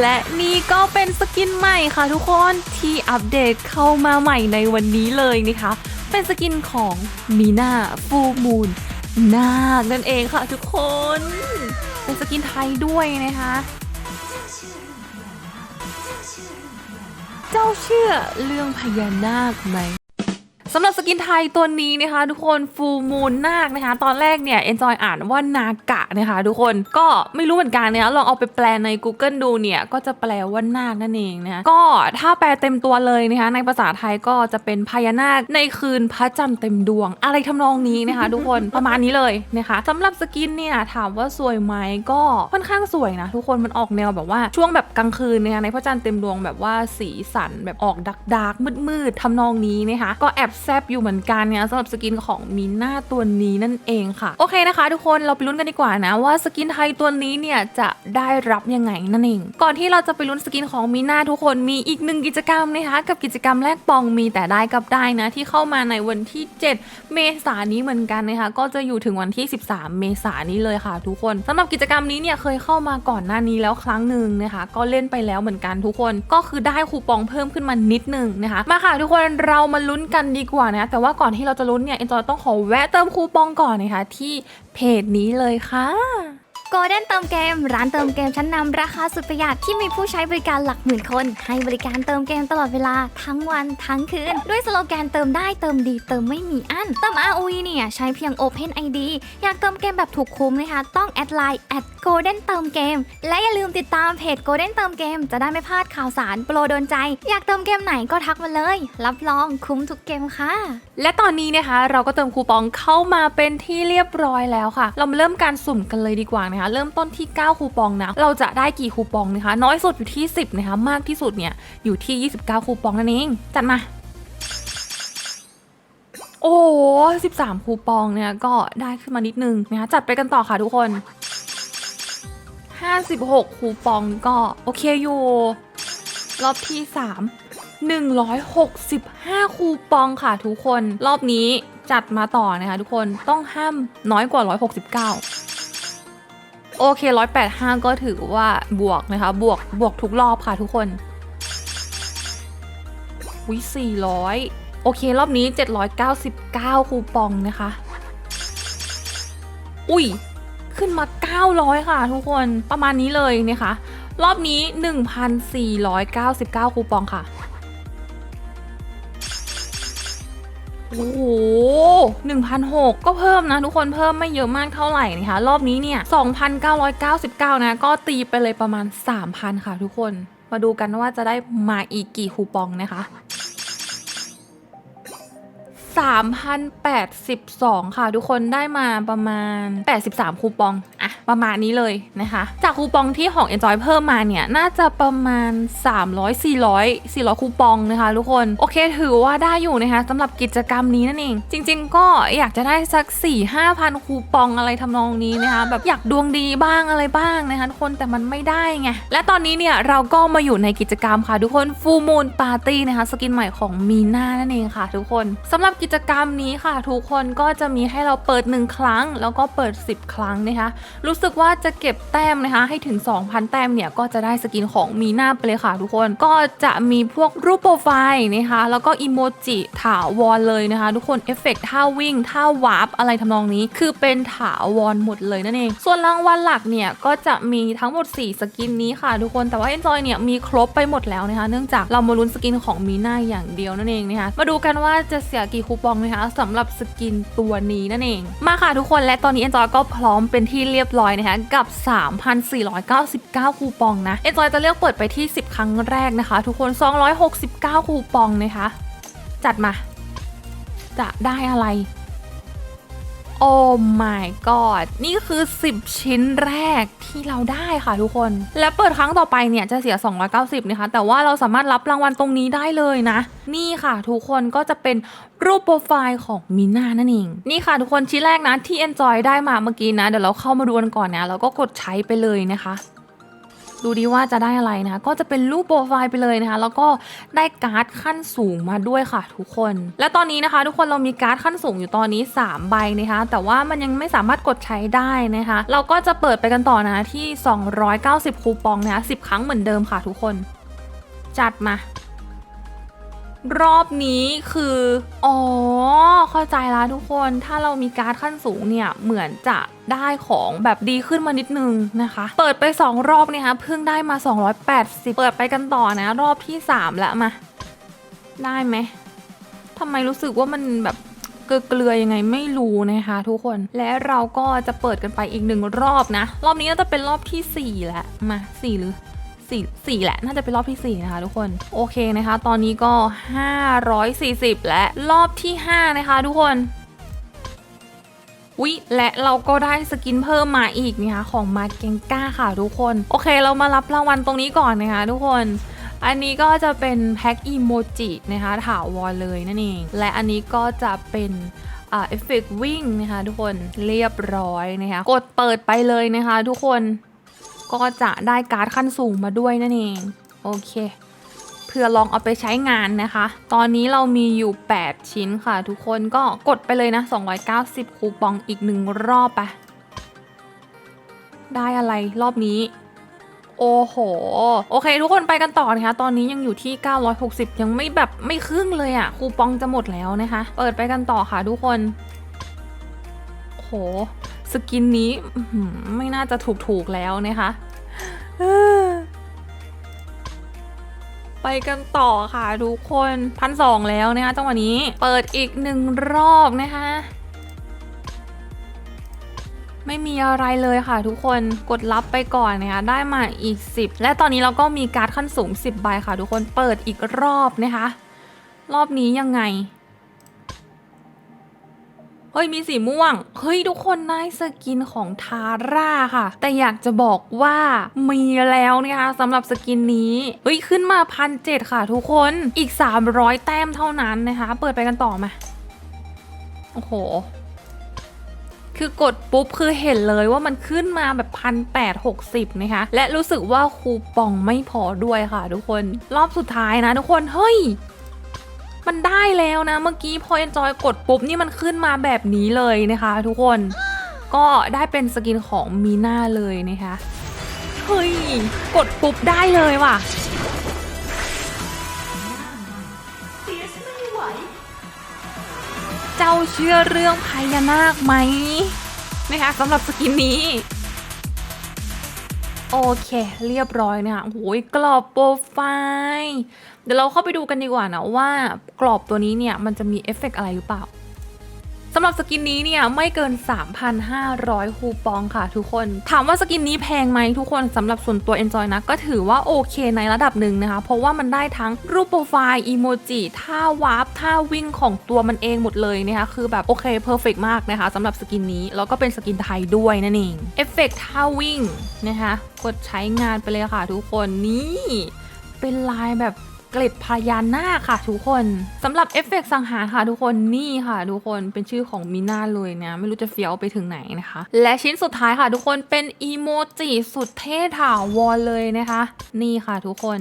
และนี่ก็เป็นสกินใหม่ค่ะทุกคนที่อัปเดตเข้ามาใหม่ในวันนี้เลยนะคะ เป็นสกินของมีนาฟูมูนนาคนั่นเองค่ะทุกคน เป็นสกินไทยด้วยนะคะเจ้าเชื่อเรื่องพญานาคไหม สำหรับสกินไทยตัวนี้นะคะ ทุกคนฟูมูนนาคนะคะ ตอนแรกเนี่ยเอนจอยอ่านว่านากะนะคะ ทุกคนก็ไม่รู้เหมือนกันนะคะลองเอาไปแปลใน Google ดูเนี่ย ก็จะแปลว่านาคนั่นเองนะคะก็ถ้าแปลเต็มตัวเลยนะคะ ในภาษาไทยก็จะเป็นพญานาคในคืนพระจันทร์เต็มดวง อะไรทำนองนี้นะคะ ทุกคนประมาณนี้เลยนะคะสำหรับสกินเนี่ยถามว่าสวยไหมก็ค่อนข้างสวยนะทุกคนมันออกแนวแบบว่าช่วงแบบกลางคืนนะคะในพระจันทร์เต็มดวงแบบว่าสีสันแบบออกดักดักมืดมืดๆทำนองนี้นะคะก็แอบแซบอยู่เหมือนกันเนี่ยสำหรับสกินของมีน่าตัวนี้นั่นเองค่ะ โอเคนะคะ ทุกคนเราไปลุ้นกันดีกว่านะว่าสกินไทยตัวนี้เนี่ยจะได้รับยังไงนั่นเอง ก่อนที่เราจะไปลุ้นสกินของมีน่าทุกคนมีอีกหนึ่งกิจกรรมนะคะกับกิจกรรมแลกปองมีแต่ได้กับได้นะ ที่เข้ามาในวันที่ 7 เมษายนนี้เหมือนกันนะคะก็จะอยู่ถึงวันที่ 13 เมษายนนี้เลยค่ะ ทุกคนสำหรับกิจกรรมนี้เนี่ยเคยเข้ามาก่อนหน้านี้แล้วครั้งหนึ่งนะคะ ก็เล่นไปแล้วเหมือนกันทุกคนก็คือได้คูปองเพิ่มขึ้นมานิดนึงนะคะ มาค่ะทุกคนเรามาลุ้นกันดีกว่านะ แต่ว่าก่อนที่เราจะลุ้นเนี่ยเอ็นจอยต้องขอแวะเติมคูปองก่อนนะคะที่เพจนี้เลยค่ะ โกลเด้นเติมเกม ร้านเติมเกมชั้นนำราคาสุดประหยัดที่มีผู้ใช้บริการหลักหมื่นคน ให้บริการเติมเกมตลอดเวลาทั้งวันทั้งคืน ด้วยสโลแกนเติมได้เติมดีเติมไม่มีอั้น เติม ROE เนี่ยใช้เพียง Open ID อยากเติมเกมแบบถูกคุ้มนะคะ ต้องแอดไลน์ at golden เติมเกม และอย่าลืมติดตามเพจ golden เติมเกม จะได้ไม่พลาดข่าวสารโปรโดนใจ อยากเติมเกมไหนก็ทักมาเลย รับรองคุ้มทุกเกมค่ะ และตอนนี้นะคะเราก็เติมคูปองเข้ามาเป็นที่เรียบร้อยแล้วค่ะ เรามาเริ่มการสุ่มกันเลยดีกว่านะคะเริ่มต้นที่ 9 คูปองนะ เราจะได้กี่คูปองนะคะ น้อยสุดอยู่ที่ 10 นะคะ มากที่สุดเนี่ยอยู่ที่ 29 คูปองนั่นเอง จัดมาโอ้13คูปองเนี่ยก็ได้ขึ้นมานิดนึงนะคะจัดไปกันต่อค่ะทุกคน 56 คูปองก็โอเคอยู่ รอบที่ 3 165 คูปองค่ะทุกคน รอบนี้จัดมาต่อนะคะทุกคนต้องห้ามน้อยกว่า 169 โอเค 185 ก็ถือว่าบวกนะคะ บวก บวกทุกรอบค่ะทุกคนวิ400 โอเค รอบนี้ 799 คูปองนะคะ อุ้ย ขึ้นมา 900 ค่ะทุกคน ประมาณนี้เลยนะคะ รอบนี้ 1,499 คูปองค่ะ โอ้โห1,006ก็เพิ่มนะทุกคนเพิ่มไม่เยอะมากเท่าไหร่นะคะรอบนี้เนี่ย 2,999 นะ ก็ตีไปเลยประมาณ 3,000 ค่ะทุกคน มาดูกันว่าจะได้มาอีกกี่คูปองนะคะ3,082 ค่ะ ทุกคนได้มาประมาณ 83 คูปอง ประมาณนี้เลยนะคะ จากคูปองที่ของ Enjoy เพิ่มมาเนี่ยน่าจะประมาณ 300 400 400 คูปองนะคะทุกคน โอเคถือว่าได้อยู่นะคะสำหรับกิจกรรมนี้นั่นเอง จริง ๆ ก็อยากจะได้สัก 4 5พันคูปองอะไรทำนองนี้นะคะแบบอยากดวงดีบ้างอะไรบ้างนะคะทุกคนแต่มันไม่ได้ไงและตอนนี้เนี่ยเราก็มาอยู่ในกิจกรรมค่ะ ทุกคนฟูมูลปาร์ตี้นะคะสกินใหม่ของมีน่านั่นเองค่ะ ทุกคนสำหรับกิจกรรมนี้ค่ะ ทุกคนก็จะมีให้เราเปิด 1 ครั้ง แล้วก็เปิด 10 ครั้งนะคะรูู้้สึกว่าจะเก็บแต้มนะคะ ให้ถึง 2,000 แต้มเนี่ย ก็จะได้สกินของมีหน่าไปเลยค่ะทุกคน ก็จะมีพวกรูปโปรไฟล์นะคะ แล้วก็อีโมจิถาวรเลยนะคะ ทุกคนเอฟเฟกต์ท่าวิ่งท่าวาร์ปอะไรทำนองนี้ คือเป็นถาวรหมดเลยนั่นเอง ส่วนรางวัลหลักเนี่ย ก็จะมีทั้งหมด 4 สกินนี้ค่ะทุกคน แต่ว่า Enjoy เนี่ยมีครบไปหมดแล้วนะคะ เนื่องจากเรามาลุ้นสกินของมีหน่าอย่างเดียวนั่นเองนะคะ มาดูกันว่าจะเสียกี่คูปองนะคะสำหรับสกินตัวนี้นั่นเอง มาค่ะทุกคนและตอนนี้ Enjoy ก็พร้อมเป็นที่เรียบร้อยนะคะกับ 3,499 คูปองนะ Enjoy จะเลือกเปิดไปที่ 10 ครั้งแรกนะคะ ทุกคน 269 คูปองนะคะ จัดมา จะได้อะไร โอ้ my god นี่คือ 10 ชิ้นแรกที่เราได้ค่ะทุกคน และเปิดครั้งต่อไปเนี่ยจะเสีย 290 นะคะ แต่ว่าเราสามารถรับรางวัลตรงนี้ได้เลยนะ นี่ค่ะทุกคนก็จะเป็นรูปโปรไฟล์ของมินานั่นเอง นี่ค่ะทุกคนชิ้นแรกนะที่ Enjoy ได้มาเมื่อกี้นะ เดี๋ยวเราเข้ามาดูกันก่อนนะ แล้วก็กดใช้ไปเลยนะคะ ดูดีว่าจะได้อะไรนะคะ ก็จะเป็นรูปโปรไฟล์ไปเลยนะคะ แล้วก็ได้การ์ดขั้นสูงมาด้วยค่ะ ทุกคน และตอนนี้นะคะ ทุกคนเรามีการ์ดขั้นสูงอยู่ตอนนี้ 3 ใบนะคะ แต่ว่ามันยังไม่สามารถกดใช้ได้นะคะ เราก็จะเปิดไปกันต่อนะะที่ 290 คูปองนะคะ10 ครั้งเหมือนเดิมค่ะ ทุกคน จัดมา รอบนี้คือ อ๋อ เข้าใจแล้วทุกคน ถ้าเรามีการ์ดขั้นสูงเนี่ย เหมือนจะได้ของแบบดีขึ้นมานิดนึงนะคะ เปิดไป 2 รอบเนี่ยคะเพิ่งได้มา 280 เปิดไปกันต่อนะ รอบที่ 3 แล้วมา ได้ไหมทำไมรู้สึกว่ามันแบบเกลือๆยังไงไม่รู้นะคะทุกคนและเราก็จะเปิดกันไปอีกหนึ่งรอบนะ รอบนี้น่าจะเป็นรอบทีสี่4 แล้วมาสี่หรือ สี่สี่แหละ น่าจะเป็นรอบที่ 4 นะคะทุกคน โอเคนะคะ ตอนนี้ก็ 540 และรอบที่ 5 นะคะทุกคนวิและเราก็ได้สกินเพิ่มมาอีกนะคะของมาเกงก้าค่ะทุกคน โอเคเรามารับรางวัลตรงนี้ก่อนนะคะทุกคนอันนี้ก็จะเป็นแพ็กอีโมจินะคะถาวรเลยนั่นเอง และอันนี้ก็จะเป็นเอฟเฟกวิ่งนะคะทุกคนเรียบร้อยนะคะกดเปิดไปเลยนะคะทุกคน ก็จะได้การ์ดขั้นสูงมาด้วยนั่นเอง โอเค เพื่อลองเอาไปใช้งานนะคะ ตอนนี้เรามีอยู่ 8 ชิ้นค่ะทุกคนก็กดไปเลยนะ 290 คูปองอีกหนึ่งรอบไป ได้อะไรรอบนี้โอ้โห โอเค ทุกคนไปกันต่อนะคะ ตอนนี้ยังอยู่ที่ 960 ยังไม่แบบไม่ครึ่งเลยอะ่ะ คูปองจะหมดแล้วนะคะ เปิดไปกันต่อค่ะทุกคนโอ้โห สกินนี้ไม่น่าจะถูกๆแล้วนะคะไปกันต่อค่ะทุกคนพันสองแล้วนะคะจังหวะนี้เปิดอีกหนึ่งรอบนะคะ ไม่มีอะไรเลยค่ะทุกคนกดรับไปก่อนนะคะได้มาอีก 10 และตอนนี้เราก็มีการ์ดขั้นสูง 10 ใบค่ะ ทุกคนเปิดอีกรอบนะคะ รอบนี้ยังไง เฮ้ยมีสีม่วง เฮ้ยทุกคนได้สกินของทาร่าค่ะ แต่อยากจะบอกว่ามีแล้วนะคะสำหรับสกินนี้เฮ้ยขึ้นมาพันเจ็ดค่ะทุกคนอีก 300 แต้มเท่านั้นนะคะ เปิดไปกันต่อมา โอ้โหคือกดปุ๊บคือเห็นเลยว่ามันขึ้นมาแบบพันแปดหกสิบนะคะ และรู้สึกว่าคูปองไม่พอด้วยค่ะทุกคน รอบสุดท้ายนะทุกคน เฮ้ย มันได้แล้วนะเมื่อกี้พอ Enjoy กดปุ๊บนี่มันขึ้นมาแบบนี้เลยนะคะ ทุกคนก็ได้เป็นสกินของมีน่าเลยนะคะเฮ้ยกดปุ๊บได้เลยว่ะเจ้าเชื่อเรื่องพญานาคไหมนะคะสำหรับสกินนี้ โอเค เรียบร้อยนะคะโอ้ยกรอบโปรไฟล์ เดี๋ยวเราเข้าไปดูกันดีกว่านะว่ากรอบตัวนี้เนี่ยมันจะมีเอฟเฟกต์อะไรหรือเปล่าสำหรับสกินนี้เนี่ยไม่เกิน 3,500 คูปองค่ะทุกคน ถามว่าสกินนี้แพงไหมทุกคนสำหรับส่วนตัว Enjoy นะ ก็ถือว่าโอเคในระดับหนึ่งนะคะ เพราะว่ามันได้ทั้งรูปโปรไฟล์อีโมจิท่าวาร์ปท่าวิ่งของตัวมันเองหมดเลยนะคะคือแบบโอเคเพอร์เฟกมากนะคะสำหรับสกินนี้ แล้วก็เป็นสกินไทยด้วยนั่นเองเอฟเฟกท่าวิ่งนะคะกดใช้งานไปเลยค่ะทุกคนนี่เป็นลายแบบ เกล็ดพญานาคค่ะทุกคนสำหรับเอฟเฟกต์สังหารค่ะทุกคนนี่ค่ะ ทุกคนเป็นชื่อของมิน่าเลยนะไม่รู้จะเฟี้ยวไปถึงไหนนะคะ และชิ้นสุดท้ายค่ะ ทุกคนเป็นอีโมจิสุดเท่ถาวรเลยนะคะ นี่ค่ะทุกคน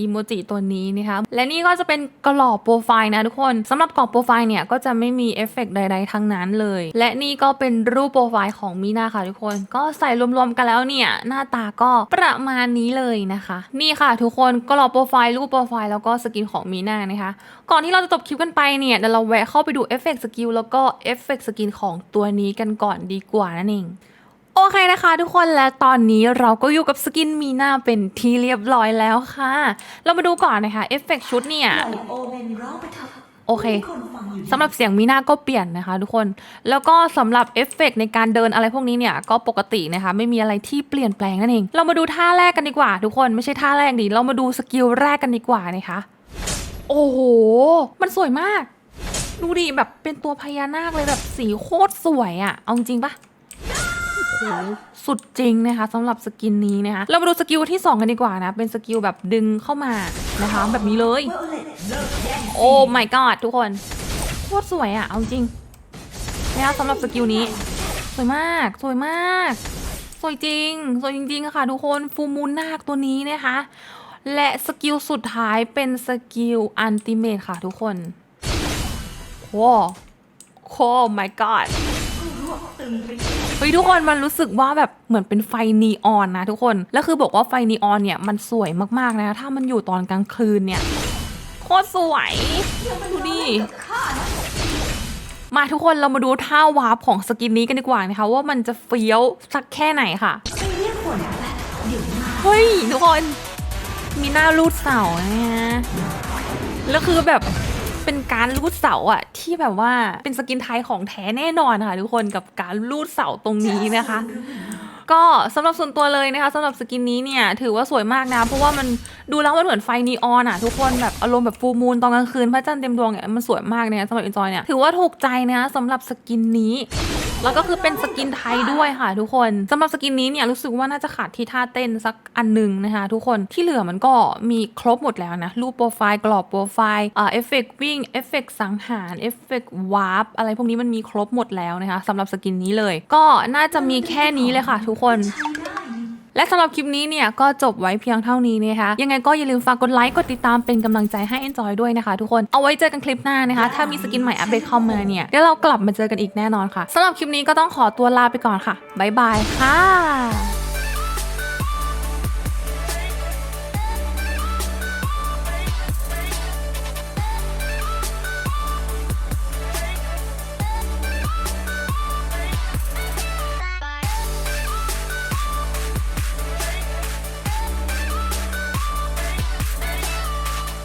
อีโมจิตัวนี้นะคะและนี่ก็จะเป็นกรอบโปรไฟล์นะทุกคนสำหรับกรอบโปรไฟล์เนี่ยก็จะไม่มีเอฟเฟกต์ใด ๆ ทั้งนั้นเลย และนี่ก็เป็นรูปโปรไฟล์ของมีนาค่ะทุกคน ก็ใส่รวมๆกันแล้วเนี่ย หน้าตาก็ประมาณนี้เลยนะคะ นี่ค่ะทุกคนกรอบโปรไฟล์รูปโปรไฟล์แล้วก็สกินของมีนานะคะ ก่อนที่เราจะจบคลิปกันไปเนี่ยเดี๋ยวเราแวะเข้าไปดูเอฟเฟกต์สกิลแล้วก็เอฟเฟกต์สกินของตัวนี้กันก่อนดีกว่านั่นเอง โอเคนะคะทุกคนและตอนนี้เราก็อยู่กับสกินมีหน้าเป็นที่เรียบร้อยแล้วค่ะ เรามาดูก่อนนะคะเอฟเฟกต์ชุดเนี่ย โอเคสำหรับเสียงมีหน้าก็เปลี่ยนนะคะทุกคน แล้วก็สำหรับเอฟเฟกต์ในการเดินอะไรพวกนี้เนี่ยก็ปกตินะคะ ไม่มีอะไรที่เปลี่ยนแปลงนั่นเอง เรามาดูท่าแรกกันดีกว่า ทุกคนไม่ใช่ท่าแรกดิเรามาดูสกิลแรกกันดีกว่านะคะ โอ้โห มันสวยมาก ดูดิแบบเป็นตัวพญานาคเลยแบบสีโคตรสวยอะ่ะเอาจริงปะ โหสุดจริงนะคะสำหรับสกินนี้นะคะเรามาดูสกิลที่ 2 กันดีกว่านะ เป็นสกิลแบบดึงเข้ามานะคะแบบนี้เลย โอ้ my god ทุกคนโคตรสวยอะ่ะ เอาจริงนะคะสำหรับสกิลนี้ สวยมาก สวยมาก สวยจริง สวยจริงๆอะค่ะทุกคนฟูมูนนาคตัวนี้นะคะ และสกิลสุดท้ายเป็นสกิลอันติเมทค่ะทุกคนโอ้โอ้ my god ฮ้ยทุกคนมันรู้สึกว่าแบบเหมือนเป็นไฟนีออนนะทุกคน แล้วคือบอกว่าไฟนีออนเนี่ยมันสวยมากๆนะ ถ้ามันอยู่ตอนกลางคืนเนี่ย โคตรสวย ดูดิมาทุกคนเรามาดูท่าวาร์ปของสกินนี้กันดีกว่านะคะว่ามันจะเฟี้ยวสักแค่ไหนค่ะเฮ้ยทุกคนมีหน้ารูดเสานะฮะแล้วคือแบบ เป็นการรูดเสาอะที่แบบว่าเป็นสกินไทยของแท้แน่นอนค่ะทุกคนกับการรูดเสาตรงนี้นะคะ ก็สำหรับส่วนตัวเลยนะคะสำหรับสกินนี้เนี่ยถือว่าสวยมากนะ เพราะว่ามันดูแล้วมันเหมือนไฟนีออนอะทุกคนแบบอารมณ์แบบฟูมูลตอนกลางคืนพระจันทร์เต็มดวงเนี่ยมันสวยมากเนี่ยสำหรับอินจอยเนี่ยถือว่าถูกใจนะสำหรับสกินนี้ แล้วก็คือเป็นสกินไทยด้วยค่ะทุกคนสำหรับสกินนี้เนี่ยรู้สึกว่าน่าจะขาดที่ท่าเต้นสักอันหนึ่งนะคะทุกคนที่เหลือมันก็มีครบหมดแล้วนะ รูปโปรไฟล์กรอบโปรไฟล์เอ่อเอฟเฟกต์วิ่งเอฟเฟกต์สังหารเอฟเฟกต์วาร์ปอะไรพวกนี้มันมีครบหมดแล้วนะคะสำหรับสกินนี้เลย ก็น่าจะมีแค่นี้เลยค่ะทุกคน และสำหรับคลิปนี้เนี่ยก็จบไว้เพียงเท่านี้นะคะ ยังไงก็อย่าลืมฝากกดไลค์กดติดตามเป็นกำลังใจให้ Enjoy ด้วยนะคะทุกคนเอาไว้เจอกันคลิปหน้านะคะ ถ้ามีสกินใหม่อัปเดตเข้ามาเนี่ยเดี๋ยวเรากลับมาเจอกันอีกแน่นอนค่ะสำหรับคลิปนี้ก็ต้องขอตัวลาไปก่อนค่ะบ๊ายบายค่ะ